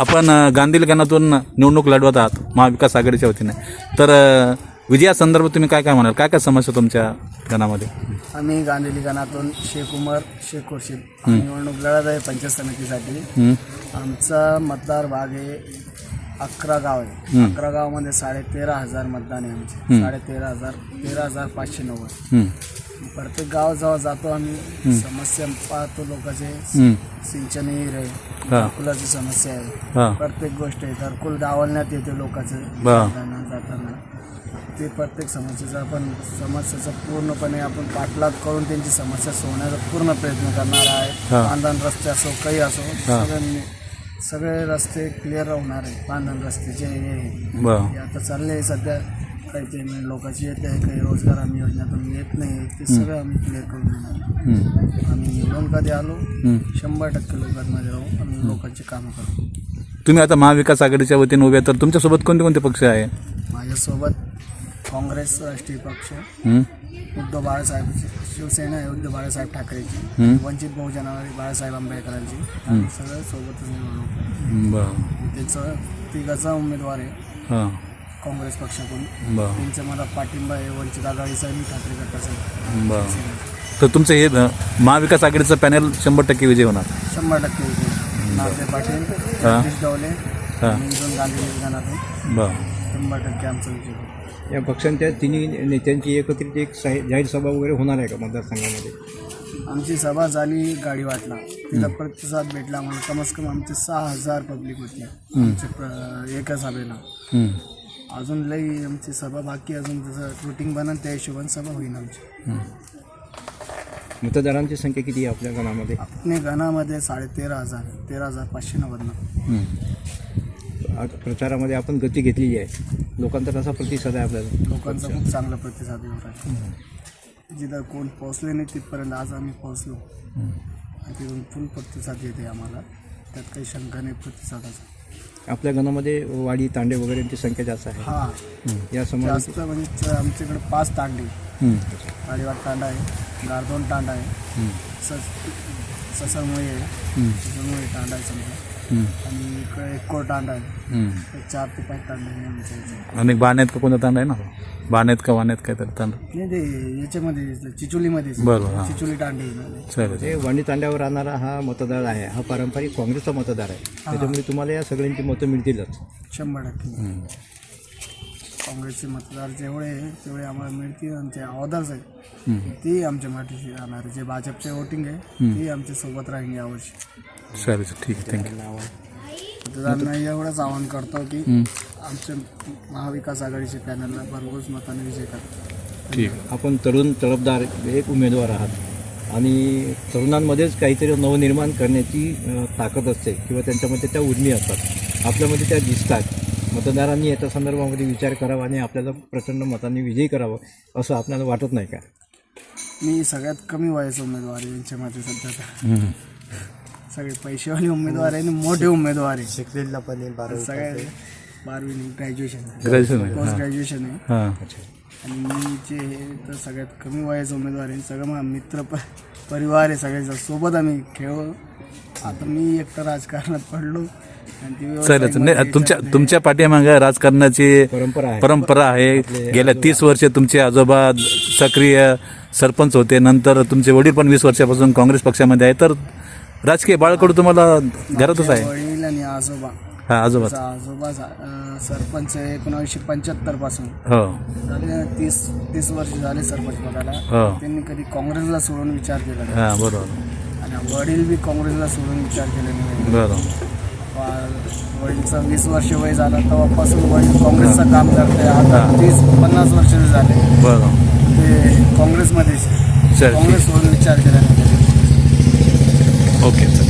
आपण अ, गांधी गणातून निवडणूक लढवत आहात महाविकास आघाडीच्या वतीने. तर विजयासंदर्भात तुम्ही काय काय म्हणाल? काय काय समस्या तुमच्या गणामध्ये आम्ही गांधीली गणातून शेख उमर शेख खुर्शीद निवडणूक लढत आहे पंचायत समितीसाठी. हं? आमचा मतदार भाग आहे अकरा गाव आहे अकरा गावामध्ये साडे तेरा हजार मतदान आहे आमचे साडे तेरा हजार तेरा हजार पाचशे नव्वद. प्रत्येक गाव जेव्हा जातो आम्ही समस्या पाहतो लोकांचे. सिंचन विहीर आहे हा. घरकुलाची समस्या आहे हा. प्रत्येक गोष्ट आहे घरकुल डावलण्यात येते लोकांचं बा. जाताना जाताना ते प्रत्येक समस्येचा आपण समस्याचा पूर्णपणे आपण पाठलाग करून त्यांची समस्या सोडण्याचा पूर्ण प्रयत्न करणार आहे हा. बांधण रस्ते असो काही असो हा. सगळ्यांनी सगळे रस्ते क्लिअर होणार आहे बांधण रस्त्याचे हे हे. बरं. आता चालले आहे सध्या. काही पेमेंट लोकांची येते आहे काही रोजगार आम्ही योजनेतून येत नाही. ते सगळं आम्ही क्लिअर करून देणार हं. आम्ही निवडून कधी आलो? हं. शंभर टक्के लोकांमध्ये राहू आणि लोकांची कामं करू. तुम्ही आता महाविकास आघाडीच्या वतीने उभे तर तुमच्यासोबत कोणते कोणते पक्ष आहे माझ्यासोबत काँग्रेस राष्ट्रीय पक्ष? उद्धव बाळासाहेब शिवसेना आहे उद्धव बाळासाहेब ठाकरेची? वंचित बहुजन आघाडी बाळासाहेब आंबेडकरांची. सगळं सोबतच निवडणूक बरं. त्यांचं तिघाचा उमेदवार आहे. काँग्रेस पक्षाकडून. बरं. त्यांचा मला पाठिंबा आहे वंचित आघाडीचा मी ठाकरे गटाचा तर तुमचं हे महाविकास आघाडीचं पॅनल शंभर टक्के विजय होणार. शंभर टक्के विजय. नागरे पाटील. आणि इथून गांधी मैदानातून बरं. शंभर टक्के आमचा विजय होईल. या पक्षांच्या तिन्ही नेत्यांची एकत्रित एक साही- जाहीर सभा वगैरे होणार आहे का मतदारसंघामध्ये? आमची सभा झाली गाडी वाटला. तिला प्रतिसाद भेटला म्हणून कमीत कमी आमचे सहा हजार पब्लिक होती. आमच्या प्र- एका सभेला. अजून लई आमची सभा बाकी अजून जसं रुटीन बनन त्या हिशोबाने सभा होईल आमची. मतदारांची संख्या किती आहे आपल्या गणामध्ये? आपल्या गणामध्ये साडे तेरा हजार तेरा हजार पाचशे नव्वदनं. प्रचारामध्ये आपण गती घेतलेली आहे. लोकांचा कसा प्रतिसाद आहे आपल्याला? लोकांचा खूप चांगला प्रतिसाद येत आहे जिथं कोण पोहोचले नाही तिथपर्यंत आज आम्ही पोहोचलो. आणि तिथून फुल प्रतिसाद येते आम्हाला. त्यात काही शंका नाही प्रतिसादाचा. आपल्या गणामध्ये वाडी तांडे वगैरे यांची संख्या जास्त आहे. हा. या समाज जास्त म्हणजे आमच्याकडे पाच तांडे. वाडीवाट तांडा आहे गारदोन तांडा आहे. सस ससरमुळे आहे. ससरमुळे तांडा आहे समजा. आणि इकडे एकोर तांडा आहे. हं. एक चार ते पाच तांडे आहे आमच्या इथे. आणि बाणेत का कोणता तांड आहे ना? बाणेत का वाण्यात काय तर तांड नाही ते याच्यामध्ये चिचोलीमध्ये बरं, हा. चिचोली तांडे आहे. चालेल वाणी तांड्यावर राहणारा हा मतदार आहे. हा पारंपरिक काँग्रेसचा मतदार आहे. त्याच्यामुळे तुम्हाला या सगळ्यांची मतं मिळतीलच. शंभर टक्के. काँग्रेसचे मतदार जेवढे आहे तेवढे आम्हाला मिळतील. आणि जे अवधार्स आहे ती आमच्या माठीशी राहणार आहे. जे भाजपचे वोटिंग आहे ती आमच्यासोबत राहील यावर्षी. चालेल ठीक आहे थँक्यू मतदारांना एवढंच आवाहन करतो की आमच्या महाविकास आघाडीच्या पॅनलला भरघोस मताने विजय करा. ठीक आपण तरुण तळपदार एक उमेदवार आहात आणि तरुणांमध्येच काहीतरी नवनिर्माण करण्याची अ, ताकद असते किंवा त्यांच्यामध्ये त्या उर्मी असतात. आपल्यामध्ये त्या दिसतात. मतदारांनी याच्या संदर्भामध्ये विचार करावा आणि आपल्याला प्रचंड मतांनी विजयी करावं असं आपल्याला वाटत नाही का? मी सगळ्यात कमी वयाचा उमेदवार आहे यांच्यामध्ये सध्या तर. सगळे पैसेवाले उमेदवार आहे आणि मोठे उमेदवार आहे शिकलेला पण आहे बारावी सगळे बारवी ग्रॅज्युएशन ग्रॅज्युएशन आहे. पोस्ट हां. ग्रॅज्युएशन आहे. हां. आणि मी जे हे तर सगळ्यात कमी वयाचा उमेदवार आहे सगळं माझा मित्र प परिवार आहे सगळ्याच्या सोबत आम्ही खेळू. आता मी एकटा राजकारणात पडलो. आणि ती व्यवस्था चालेल एक नाही तुमच्या तुमच्या पाठीमागे राजकारणाची परंपरा आहे. परंपरा आहे. गेल्या तीस वर्षे तुमचे आजोबा सक्रिय सरपंच होते. नंतर तुमचे वडील पण वीस वर्षापासून काँग्रेस पक्षामध्ये आहे. तर राजकीय बाळकडू तुम्हाला घरातच आहे? वडील आणि आजोबा. हा आजोबा. माझा आजोबा अं, सरपंच एकोणावीसशे पंच्याहत्तरपासून. हो. झाले तीस तीस वर्ष झाले सरपंच पदाला. हो. त्यांनी कधी काँग्रेसला सोडून विचार केला नाही. हां बरोबर. आणि वडील बी काँग्रेसला सोडून विचार केला नाही. बरोबर. वा- वडीलचं वीस वर्ष वय झालं तेव्हापासून वडील काँग्रेसचं काम करते आता तीस पन्नास वर्ष झाले. बरोबर. ते काँग्रेसमध्येच चल काँग्रेस सोडून विचार केला नाही. ok.